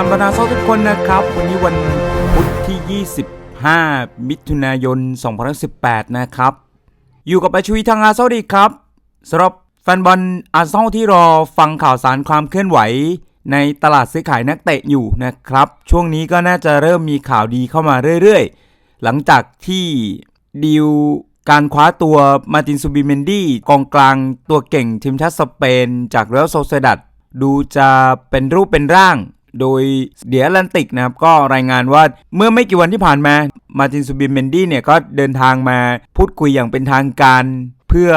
ฟนบรรดาเซทุกคนนะครับ วันนี้วันพุธที่ 25 มิถุนายน 2018 นะครับ อยู่กับอาชุยทางอาเซาดีครับสำหรับแฟนบอลอาเซาที่รอฟังข่าวสารความเคลื่อนไหว ในตลาดซื้อขายนักเตะอยู่นะครับ ช่วงนี้ก็น่าจะเริ่มมีข่าวดีเข้ามาเรื่อยๆ หลังจากที่ดีลการคว้าตัวมาตินซูบิเมนดี้กองกลางตัวเก่งทีมชาติสเปน จากเรอัลโซเซดัดดูจะเป็นรูปเป็นร่าง โดยเดียแลนติกนะครับก็รายงานว่าเมื่อไม่กี่วันที่ผ่านมามาตินซูบิเมนดี้เนี่ยก็เดินทางมาพูดคุยอย่างเป็นทางการเพื่อ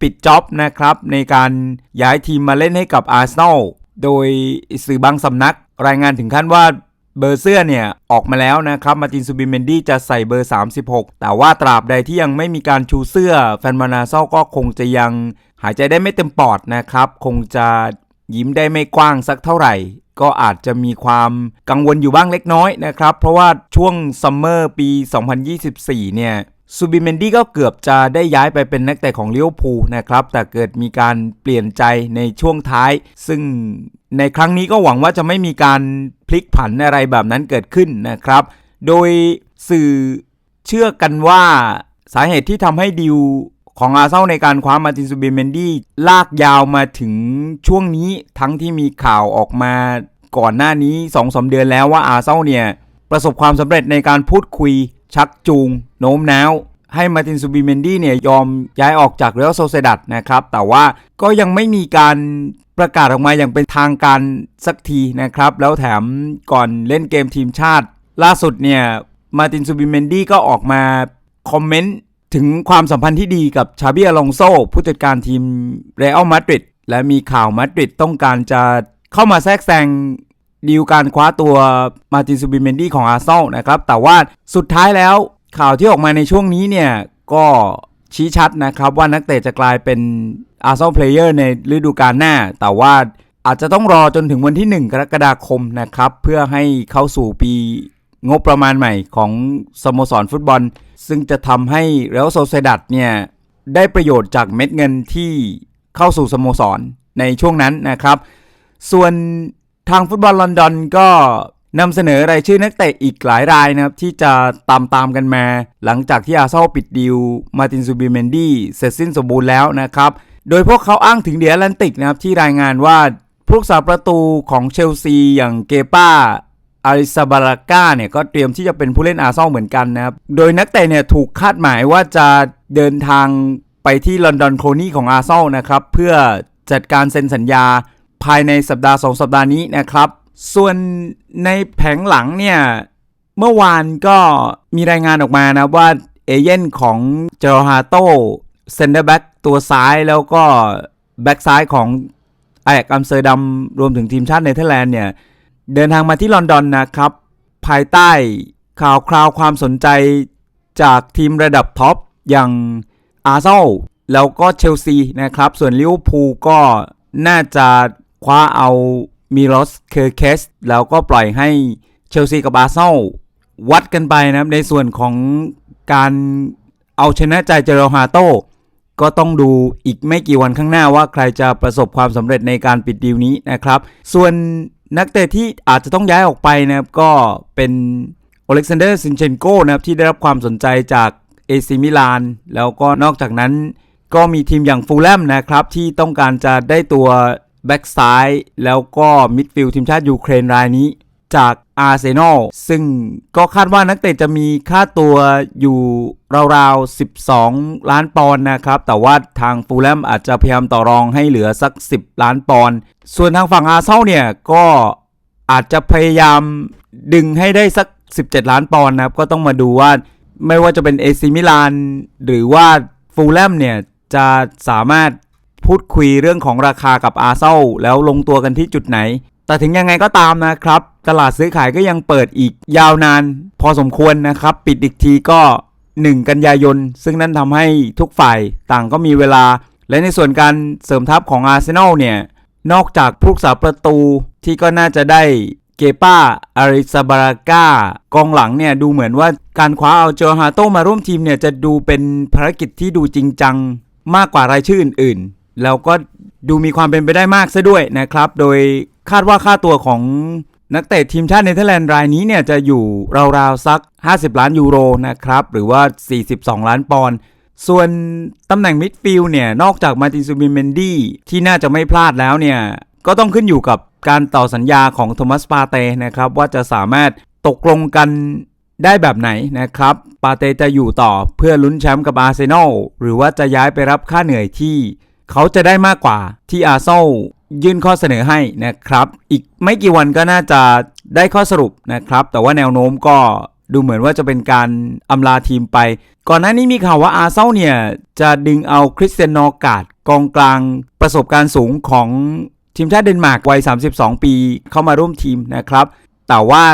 ปิดจ็อบนะครับ ในการย้ายทีมมาเล่นให้กับอาร์เซนอลโดยสื่อบางสำนัก รายงานถึงขั้นว่าเบอร์เสื้อเนี่ย ออกมาแล้วนะครับ มาตินซูบิเมนดี้จะใส่เบอร์ 36 แต่ว่าตราบใดที่ยังไม่มีการชูเสื้อ แฟนมานาเซาก็คงจะยังหายใจได้ไม่เต็มปอดนะครับ คงจะ ยิ้มได้ไม่กว้างสักเท่าไหร่ ก็อาจจะมีความกังวลอยู่บ้างเล็กน้อยนะครับ เพราะว่าช่วงซัมเมอร์ปี 2024 เนี่ยซูบิเมนดี้ก็เกือบจะได้ย้ายไปเป็นนักเตะของเลิเวพูนะครับ แต่เกิดมีการเปลี่ยนใจในช่วงท้าย ซึ่งในครั้งนี้ก็หวังว่าจะไม่มีการพลิกผันอะไรแบบนั้นเกิดขึ้นนะครับ โดยสื่อเชื่อกันว่าสาเหตุที่ทำให้ดิว ของอาเซนอลในการคว้ามาตินซูบิเมนดี้ลากยาวมาถึงช่วงนี้ทั้งที่มีข่าวออกมาก่อนหน้านี้2อสเดือนแล้วว่าอาเซนอลเนี่ย ประสบความสำเร็จในการพูดคุยชักจูง โน้มน้าว ให้มาตินซูบิเมนดี้เนี่ยยอมย้ายออกจากเรอัลโซเซดัดนะครับ แต่ว่าก็ยังไม่มีการประกาศออกมาอย่างเป็นทางการสักทีนะครับ แล้วแถมก่อนเล่นเกมทีมชาติ ล่าสุดเนี่ยมาตินซูบิเมนดี้ก็ออกมาคอมเมนต์ ถึงความสัมพันธ์ที่ดีกับชาบิอลองโซผู้จัดการทีมเรอัลมาดริดและมีข่าวมาดริดต้องการจะเข้ามาแทรกแซงดีลการคว้าตัวมาตินซูบิเมนดี้ของอาร์เซนอลนะครับ แต่ว่าสุดท้ายแล้วข่าวที่ออกมาในช่วงนี้เนี่ยก็ชี้ชัดนะครับว่านักเตะจะกลายเป็นอาร์เซนอลเพลเยอร์ในฤดูกาลหน้า แต่ว่าอาจจะต้องรอจนถึงวันที่ 1 กรกฎาคมนะครับ เพื่อให้เข้าสู่ปีงบประมาณใหม่ของสโมสรฟุตบอล ซึ่งจะทำให้เรอัลโซเซดัดเนี่ยได้ประโยชน์จากเม็ดเงินที่เข้าสู่สโมสรในช่วงนั้นนะครับ ส่วนทางฟุตบอลลอนดอนก็นำเสนอรายชื่อนักเตะอีกหลายรายนะครับ ที่จะตามตามกันมา หลังจากที่อาเซนอลปิดดีลมาตินซูบิเมนดี้เสร็จสิ้นสมบูรณ์แล้วนะครับ โดยพวกเขาอ้างถึงเดียแลนติกนะครับ ที่รายงานว่าผู้รักษาประตูของเชลซีอย่างเกป้า อาริซาบาราก้าเนี่ยก็เตรียมที่จะเป็นผู้เล่นอาร์เซนอลเหมือนกันนะครับ โดยนักเตะเนี่ยถูกคาดหมายว่าจะเดินทางไปที่ลอนดอนโคนี่ของอาร์เซนอลนะครับ เพื่อจัดการเซ็นสัญญาภายในสัปดาห์ 2 สัปดาห์นี้นะครับ ส่วนในแผงหลังเนี่ย เมื่อวานก็มีรายงานออกมานะว่าเอเย่นของเจอร์ฮาโตเซนเตอร์แบ็กตัวซ้ายแล้วก็แบ็กซ้ายของไอแอกอัมสเตอร์ดัมรวมถึงทีมชาติเนเธอร์แลนด์เนี่ย เดินทางมาที่ลอนดอนนะครับ ภายใต้ข่าวคราวความสนใจจากทีมระดับท็อปอย่างอาร์เซนอลแล้วก็เชลซีนะครับ ส่วนลิเวอร์พูลก็น่าจะคว้าเอามิลอสเคอร์เคสแล้วก็ปล่อยให้เชลซีกับอาร์เซนอลวัดกันไปนะครับ ในส่วนของการเอาชนะใจเจอร์ฮาโต ก็ต้องดูอีกไม่กี่วันข้างหน้าว่าใครจะประสบความสำเร็จในการปิดดีลนี้นะครับ ส่วน นักเตะที่อาจจะต้องย้ายออกไปนะครับก็เป็นโอเล็กซานเดอร์ซินเชนโกนะครับที่ได้รับความสนใจจากเอซิมิลาน แล้วก็นอกจากนั้นก็มีทีมอย่างฟูลแลมนะครับที่ต้องการจะได้ตัวแบ็กซ้ายแล้วก็มิดฟิลด์ทีมชาติยูเครนรายนี้ จากอาร์เซนอลซึ่งก็คาดว่านักเตะจะมีค่าตัวอยู่ราวๆ 12 ล้านปอนด์นะครับ แต่ว่าทางฟูลแลมอาจจะพยายามต่อรองให้เหลือสัก 10 ล้านปอนด์ส่วนทางฝั่งอาร์เซนอลเนี่ยก็อาจจะพยายามดึงให้ได้สัก 17 ล้านปอนด์นะครับ ก็ต้องมาดูว่าไม่ว่าจะเป็นเอซิมิลานหรือว่าฟูลแลมเนี่ยจะสามารถพูดคุยเรื่องของราคากับอาร์เซนแล้วลงตัวกันที่จุดไหน แต่ถึงยังไงก็ตามนะครับ ตลาดซื้อขายก็ยังเปิดอีกยาวนาน พอสมควรนะครับ ปิดอีกทีก็ 1 กันยายน ซึ่งนั่นทำให้ทุกฝ่ายต่างก็มีเวลา และในส่วนการเสริมทัพของอาร์เซนอลเนี่ย นอกจากผู้รักษาประตูที่ก็น่าจะได้เกป้าอาริซาบาราก้ากองหลังเนี่ย ดูเหมือนว่าการคว้าเอาเจอฮาโตมาร่วมทีมเนี่ย จะดูเป็นภารกิจที่ดูจริงจังมากกว่ารายชื่ออื่น ๆ แล้วก็ดูมีความเป็นไปได้มากซะด้วยนะครับ โดย คาดว่าค่าตัวของนักเตะทีมชาติเนเธอร์แลนด์รายนี้เนี่ยจะอยู่ราวๆสัก 50 ล้านยูโรนะครับ หรือว่า 42 ล้านปอนด์ส่วนตำแหน่งมิดฟิลด์เนี่ย นอกจากมาตินซูบิเมนดี้ที่น่าจะไม่พลาดแล้วเนี่ย ก็ต้องขึ้นอยู่กับการต่อสัญญาของโทมัสปาเต้นะครับ ว่าจะสามารถตกลงกันได้แบบไหนนะครับ ปาเต้จะอยู่ต่อเพื่อลุ้นแชมป์กับอาร์เซนอลหรือว่าจะย้ายไปรับค่าเหนื่อยที่ เขาจะได้มากกว่าที่อาร์เซนอลยื่นข้อเสนอให้นะครับ อีกไม่กี่วันก็น่าจะได้ข้อสรุปนะครับ แต่ว่าแนวโน้มก็ดูเหมือนว่าจะเป็นการอำลาทีมไป ก่อนหน้านี้มีข่าวว่าอาร์เซนเนี่ย จะดึงเอาคริสเตียนนอการ์ดกองกลางประสบการณ์สูงของทีมชาติเดนมาร์กวัย 32 ปีเข้ามาร่วมทีมนะครับ แต่ว่า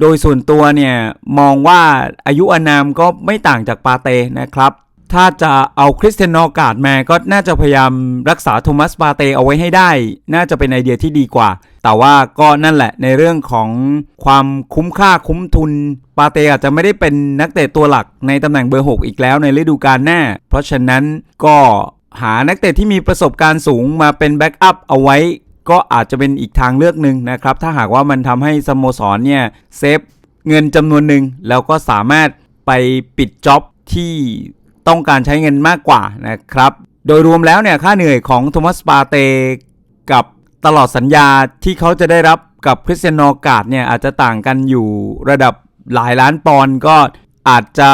โดยส่วนตัวเนี่ย มองว่าอายุอานามก็ไม่ต่างจากปาเต้นะครับ ถ้าจะเอาคริสเตียนนอการ์ดมาก็น่าจะพยายามรักษาโทมัสปาเตเอาไว้ให้ได้ น่าจะเป็นไอเดียที่ดีกว่า แต่ว่าก็นั่นแหละในเรื่องของความคุ้มค่าคุ้มทุน ปาเตอาจจะไม่ได้เป็นนักเตะตัวหลักในตำแหน่งเบอร์ 6 อีกแล้วในฤดูกาลหน้า เพราะฉะนั้นก็หานักเตะที่มีประสบการณ์สูงมาเป็นแบ็กอัพเอาไว้ก็อาจจะเป็นอีกทางเลือกหนึ่งนะครับ ถ้าหากว่ามันทำให้สโมสรเนี่ยเซฟเงินจำนวนหนึ่งแล้วก็สามารถไปปิดจ็อบที่ ต้องการใช้เงินมากกว่านะครับ โดยรวมแล้วเนี่ยค่าเหนื่อยของโทมัสปาเตกับตลอดสัญญาที่เขาจะได้รับกับคริสเตียนโนกาดเนี่ยอาจจะต่างกันอยู่ระดับหลายล้านปอนด์ก็อาจจะ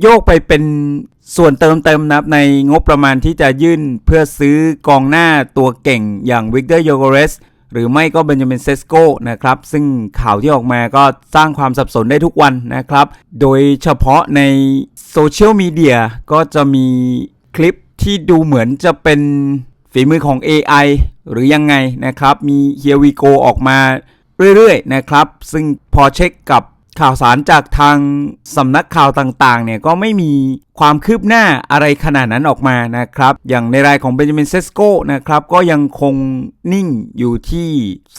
โยกไปเป็นส่วนเติมเต็มนะครับในงบประมาณที่จะยื่นเพื่อซื้อกองหน้าตัวเก่งอย่างวิกเตอร์โยโกเรสหรือไม่ก็เบนจามินเซสโกนะครับ ซึ่งข่าวที่ออกมาก็สร้างความสับสนได้ทุกวันนะครับ โดยเฉพาะใน โซเชียลมีเดียก็จะมีคลิปที่ดูเหมือนจะเป็นฝีมือของ AI หรือยังไงนะครับ มีเฮียวีโกออกมาเรื่อยๆนะครับ ซึ่งพอเช็คกับข่าวสารจากทางสำนักข่าวต่างๆ เนี่ยก็ไม่มีความคืบหน้าอะไรขนาดนั้นออกมานะครับ อย่างในรายของเบนจามินเซสโกนะครับ ก็ยังคงนิ่งอยู่ที่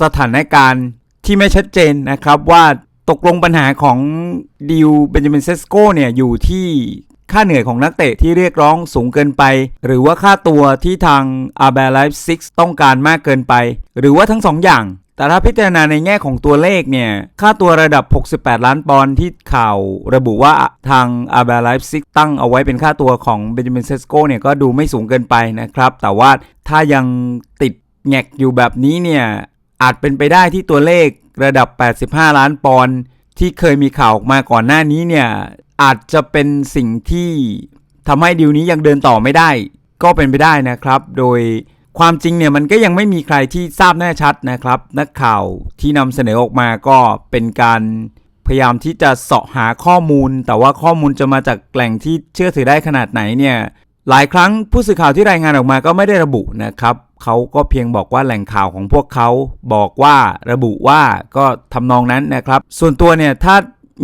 สถานการณ์ที่ไม่ชัดเจนนะครับว่า ตกลงปัญหาของดิวเบนจามินเซสโกเนี่ยอยู่ที่ค่าเหนื่อยของนักเตะที่เรียกร้องสูงเกินไป หรือว่าค่าตัวที่ทางอาร์เบลไลฟ์ซิกต้องการมากเกินไป หรือว่าทั้งสองอย่าง แต่ถ้าพิจารณาในแง่ของตัวเลขเนี่ย ค่าตัวระดับ 68 ล้านปอนด์ที่ข่าวระบุว่าทางอาร์เบลไลฟ์ซิกตั้งเอาไว้เป็นค่าตัวของเบนจามินเซสโกเนี่ยก็ดูไม่สูงเกินไปนะครับ แต่ว่าถ้ายังติดแงกอยู่แบบนี้เนี่ย อาจเป็นไปได้ที่ตัวเลขระดับ 85 ล้านปอนด์ที่เคยมีข่าวออกมาก่อนหน้านี้เนี่ย อาจจะเป็นสิ่งที่ทำให้ดีลนี้ยังเดินต่อไม่ได้ ก็เป็นไปได้นะครับ โดยความจริงเนี่ยมันก็ยังไม่มีใครที่ทราบแน่ชัดนะครับ นักข่าวที่นำเสนอออกมาก็เป็นการพยายามที่จะเสาะหาข้อมูล แต่ว่าข้อมูลจะมาจากแหล่งที่เชื่อถือได้ขนาดไหนเนี่ยหลายครั้งผู้สื่อข่าวที่รายงานออกมาก็ไม่ได้ระบุนะครับ เขาก็เพียงบอกว่าแหล่งข่าวของพวกเขาบอกว่าระบุว่าก็ทำนองนั้นนะครับ ส่วนตัวเนี่ยถ้า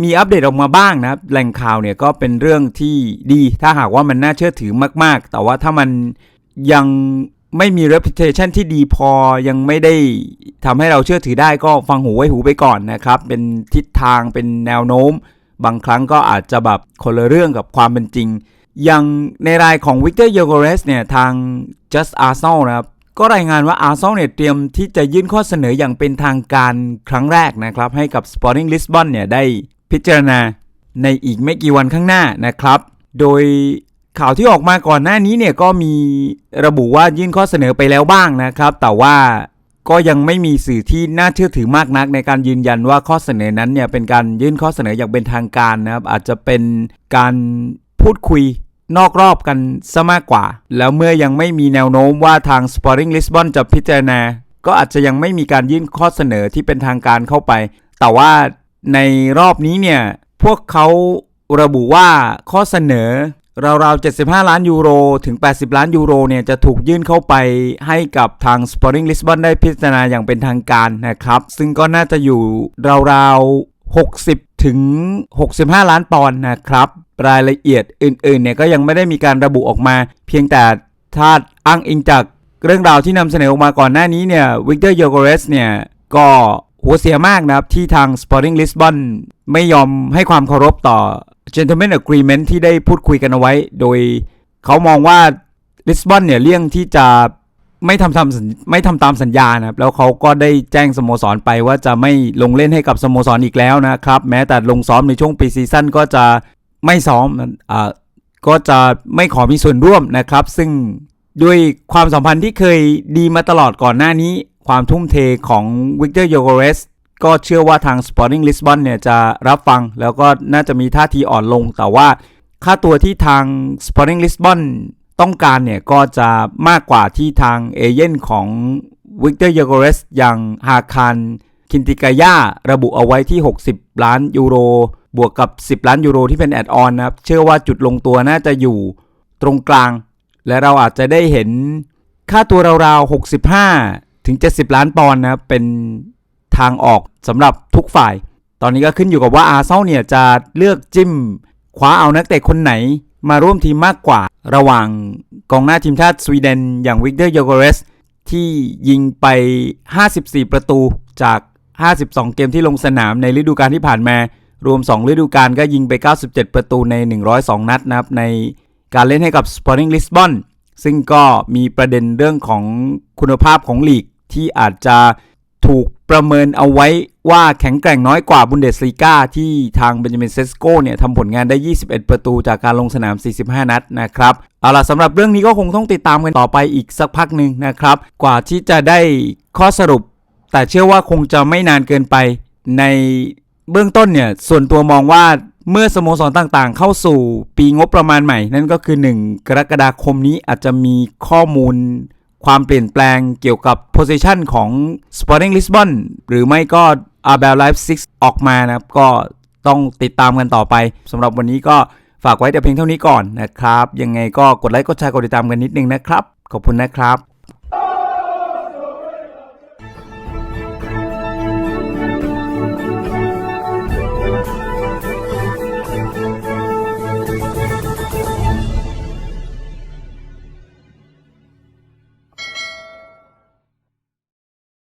มีอัปเดตออกมาบ้างนะครับแหล่งข่าวเนี่ยก็เป็นเรื่องที่ดี ถ้าหากว่ามันน่าเชื่อถือมาก ๆ แต่ว่าถ้ามันยังไม่มี reputation ที่ดีพอยังไม่ได้ทำให้เราเชื่อถือได้ก็ฟังหูไว้หูไปก่อนนะครับ เป็นทิศทางเป็นแนวโน้ม บางครั้งก็อาจจะแบบคนละเรื่องกับความเป็นจริง อย่างในรายของวิกเตอร์โยโกเรสเนี่ย ทาง Just Arsenal นะครับ ก็รายงานว่า Arsenal เนี่ยเตรียมที่จะยื่นข้อเสนออย่างเป็นทางการครั้งแรกนะครับ ให้กับ Sporting Lisbon เนี่ยได้พิจารณาในอีกไม่กี่วันข้างหน้านะครับ โดยข่าวที่ออกมาก่อนหน้านี้เนี่ยก็มีระบุว่ายื่นข้อเสนอไปแล้วบ้างนะครับ แต่ว่าก็ยังไม่มีสื่อที่น่าเชื่อถือมากนัก ในการยืนยันว่าข้อเสนอนั้นเนี่ยเป็นการยื่นข้อเสนออย่างเป็นทางการนะครับ อาจจะเป็นการพูดคุย นอกรอบกันซะมากกว่า แล้วเมื่อยังไม่มีแนวโน้มว่าทาง Sporting Lisbon จะพิจารณา ก็อาจจะยังไม่มีการยื่นข้อเสนอที่เป็นทางการเข้าไป แต่ว่าในรอบนี้เนี่ย พวกเขาระบุว่าข้อเสนอราวๆ 75 ล้านยูโร ถึง 80 ล้านยูโรเนี่ย จะถูกยื่นเข้าไปให้กับทาง Sporting Lisbon ได้พิจารณาอย่างเป็นทางการนะครับ ซึ่งก็น่าจะอยู่ราวๆ 60 ถึง 65 ล้านปอนด์นะครับ รายละเอียดอื่นๆเนี่ยก็ยังไม่ได้มีการระบุออกมา เพียงแต่ถ้าอ้างอิงจากเรื่องราวที่นำเสนอออกมาก่อนหน้านี้เนี่ยวิกเตอร์โยโกเรสเนี่ยก็หัวเสียมากนะครับ ที่ทาง Sporting Lisbon ไม่ยอมให้ความเคารพต่อ Gentleman Agreement ที่ได้พูดคุยกันเอาไว้ โดยเขามองว่าลิสบอนเนี่ยเลี่ยงที่จะ ไม่ทำทำไม่ทำตามสัญญานะครับแล้วเขาก็ได้แจ้งสโมสรไปว่าจะไม่ลงเล่นให้กับสโมสรอีกแล้วนะครับ แม้แต่ลงซ้อมในช่วงปีซีซั่นก็จะไม่ซ้อมอ่าก็จะไม่ขอมีส่วนร่วมนะครับ ซึ่งด้วยความสัมพันธ์ที่เคยดีมาตลอดก่อนหน้านี้ ความทุ่มเทของวิกเตอร์โยโกเรสก็เชื่อว่าทาง Sporting Lisbon เนี่ยจะรับฟังแล้วก็น่าจะมีท่าทีอ่อนลง แต่ว่าค่าตัวที่ทาง Sporting Lisbon ต้องการเนี่ยก็จะมากกว่าที่ทางเอเย่นของวิกเตอร์ย g โกเรสอย่างฮาคารคินติกายาระบุเอาไว้ที่ 60 ล้านยูโร บวกกับ 10 ล้านยูโรที่เป็นแอดออนนะครับ เชื่อว่าจุดลงตัวน่าจะอยู่ตรงกลาง และเราอาจจะได้เห็นค่าตัวราวๆ 65 ถึง 70 ล้านปอนด์นะครับ เป็นทางออกสำหรับทุกฝ่าย ตอนนี้ก็ขึ้นอยู่กับว่าอาร์เซนอลเนี่ยจะเลือกจิ้มคว้าเอานักเตะคนไหน มาร่วมทีมมากกว่าระหว่างกองหน้าทีมชาติสวีเดนอย่างวิกเตอร์โยโกเรสที่ยิงไป 54 ประตูจาก 52 เกมที่ลงสนามในฤดูกาลที่ผ่านมา รวม 2 ฤดูกาลก็ยิงไป 97 ประตูใน 102 นัดนะครับ ในการเล่นให้กับ Sporting Lisbon ซึ่งก็มีประเด็นเรื่องของคุณภาพของลีกที่อาจจะ ถูกประเมินเอาไว้ว่าแข็งแกร่งน้อยกว่าบุนเดสลีกาที่ทางเบนจามินเซสโกเนี่ยทำผลงานได้ 21 ประตูจากการลงสนาม 45 นัดนะครับเอาล่ะสำหรับเรื่องนี้ก็คงต้องติดตามกันต่อไปอีกสักพักหนึ่งนะครับ กว่าที่จะได้ข้อสรุป แต่เชื่อว่าคงจะไม่นานเกินไป ในเบื้องต้นเนี่ยส่วนตัวมองว่าเมื่อสโมสรต่างๆ เข้าสู่ปีงบประมาณใหม่ นั่นก็คือ 1 กรกฎาคมนี้อาจจะมีข้อมูล ความเปลี่ยนแปลงเกี่ยวกับโพซิชันของ Sporting Lisbon หรือไม่ก็ Abel Leipzig ออกมานะครับ ก็ต้องติดตามกันต่อไปสำหรับวันนี้ก็ฝากไว้แต่เพียงเท่านี้ก่อนนะครับ ยังไงก็กดไลค์กดแชร์กดติดตามกันนิดนึงนะครับ ขอบคุณนะครับ